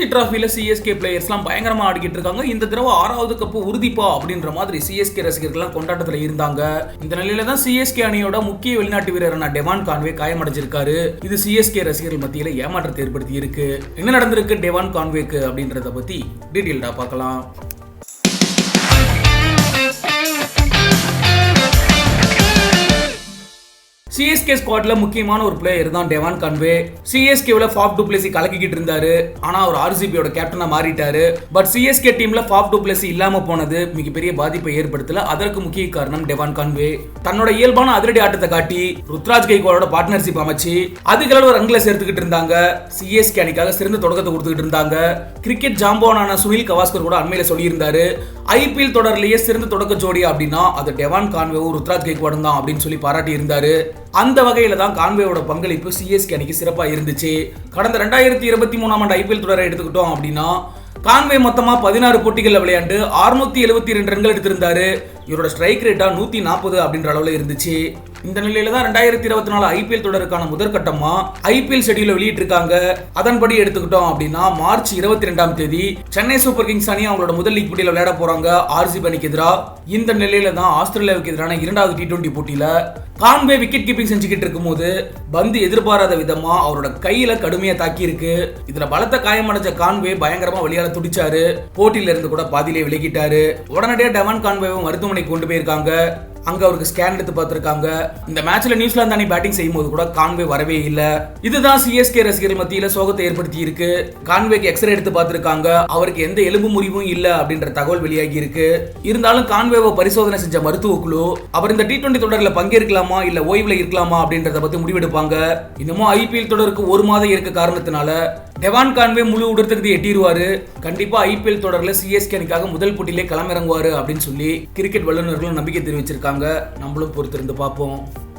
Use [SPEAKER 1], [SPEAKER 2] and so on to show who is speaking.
[SPEAKER 1] Ranji டிராஃபில CSK பிளேயர்ஸ்லாம் பயங்கரமா ஆடிக்கிட்டு இருக்காங்க. இந்த தடவை ஆறாவது கப்பு உறுதிப்பா அப்படின்ற மாதிரி சிஎஸ்கே ரசிகர்கள்லாம் கொண்டாட்டத்துல இருந்தாங்க. இந்த நிலையில தான் சிஎஸ்கே அணியோட முக்கிய வெளிநாட்டு வீரரான டெவான் கான்வே காயமடைஞ்சிருக்காரு. இது சிஎஸ்கே ரசிகர்கள் மத்தியில ஏமாற்றத்தை ஏற்படுத்தி இருக்கு என்ன நடந்திருக்கு டெவான் கான்வேக்கு அப்படின்றத பத்தி டீட்டெயில்டாக பார்க்கலாம். சிஎஸ்கே ஸ்குவாட்ல முக்கியமான ஒரு பிளேயர் தான் டெவான் கான்வே சிஎஸ்கேவில் ஃபாப் டூப்ளசி கலக்கிக்கிட்டு இருந்தாரு. ஆனா அவர் ஆர்சிபியோட கேப்டனா மாறிட்டாரு. பட் சிஎஸ்கே டீம்ல ஃபாப் டூப்ளசி இல்லாம போனது மிகப்பெரிய பாதிப்பை ஏற்படுத்தல. அதற்கு முக்கிய காரணம் டெவான் கான்வே தன்னோட இயல்பான அதிரடி ஆட்டத்தை காட்டி ருத்ராஜ் கைகோலோட பார்ட்னர்ஷிப் அமைச்சு அதிக அளவு ரன்களை சேர்த்துக்கிட்டு இருந்தாங்க. சிஎஸ்கே அணிக்காக சிறந்த தொடக்கத்தை கொடுத்துக்கிட்டு இருந்தாங்க. கிரிக்கெட் ஜாம்போனான சுனில் கவாஸ்கர் கூட அண்மையில சொல்லியிருந்தாரு. ஐபிஎல் தொடர்லயே சிறந்த தொடக்க ஜோடி அப்படின்னா அது டெவான் கான்வேவும் ருத்ராஜ் கைக்வாடும் தான் அப்படின்னு சொல்லி பாராட்டி இருந்தாரு அந்த வகையில் தான் கான்வேயோட பங்களிப்பு சிஎஸ்கே அணிக்கு சிறப்பாக இருந்துச்சு. கடந்த ரெண்டாயிரத்தி இருபத்தி மூணாம் ஆண்டு ஐபிஎல் தொடரை எடுத்துக்கிட்டோம் அப்படின்னா கான்வே மொத்தமா பதினாறு போட்டிகளில் விளையாண்டு 672 எழுபத்தி ரெண்டு ரன்கள் எடுத்திருந்தாரு. இவரோட ஸ்ட்ரைக் ரேட்டா நூத்தி நாற்பது அப்படின்ற அளவில் இருந்துச்சு. இந்த நிலையில தான் ரெண்டாயிரத்தி இருபத்தி நாலு ஐபிஎல் தொடருக்கான முதற்கட்டமா ஐபிஎல் ஷெடியூல வெளியிட்டிருக்காங்க. அதன்படி எடுத்துக்கிட்டோம் அப்படின்னா மார்ச் இருபத்தி ரெண்டாம் தேதி சென்னை சூப்பர் கிங்ஸ் அணி அவங்களோட முதல் லீக் போட்டியில் விளையாட போறாங்க. ஆர்சிபி அணிக்கு எதிராக இந்த நிலையில தான் ஆஸ்திரேலியாவுக்கு எதிரான இரண்டாவது டி டுவெண்டி போட்டியில கான்வே விக்கெட் கீப்பிங் செஞ்சுக்கிட்டு இருக்கும்போது பந்து எதிர்பாராத விதமா அவரோட கையில கடுமையா தாக்கி இருக்கு இதுல பலத்த காயமடைஞ்ச கான்வே பயங்கரமா விளையாட துடிச்சாரு. போட்டியில இருந்து கூட பாதியிலே விலகிட்டாரு. உடனடியாக டெவன் கான்வேவை மருத்துவமனைக்கு கொண்டு போயிருக்காங்க. அங்க அவருக்கு ஸ்கேன் எடுத்து பார்த்திருக்காங்க. இந்த மேட்ச்ல நியூசிலாந்து அணி பேட்டிங் செய்யும் போது கூட கான்வே வரவே இல்ல. இதுதான் சிஎஸ்கே ரசிகர்கள் மத்தியில சோகத்தை ஏற்படுத்தி இருக்கு கான்வேக்கு எக்ஸ்ரே எடுத்து பார்த்திருக்காங்க. அவருக்கு எந்த எலும்பு முறிவும் இல்ல அப்படின்ற தகவல் வெளியாகி இருக்கு. இருந்தாலும் கான்வேவை பரிசோதனை செஞ்ச மருத்துவ குழு அவர் இந்த டி டுவெண்டி தொடர்ல பங்கேற்கலாமா இல்ல ஓய்வுல இருக்கலாமா அப்படின்றத பத்தி முடிவெடுப்பாங்க. இன்னமும் ஐபிஎல் தொடருக்கு ஒரு மாதம் இருக்க காரணத்தினால டெவான் கான்வே முழு உடற்தகுதி எட்டிடுவார். கண்டிப்பாக ஐபிஎல் தொடரில் சிஎஸ்கே அணிக்காக முதல் போட்டியிலே களமிறங்குவார் அப்படின்னு சொல்லி கிரிக்கெட் வல்லுநர்களும் நம்பிக்கை தெரிவிச்சிருக்காங்க. நம்மளும் பொறுத்திருந்து பார்ப்போம்.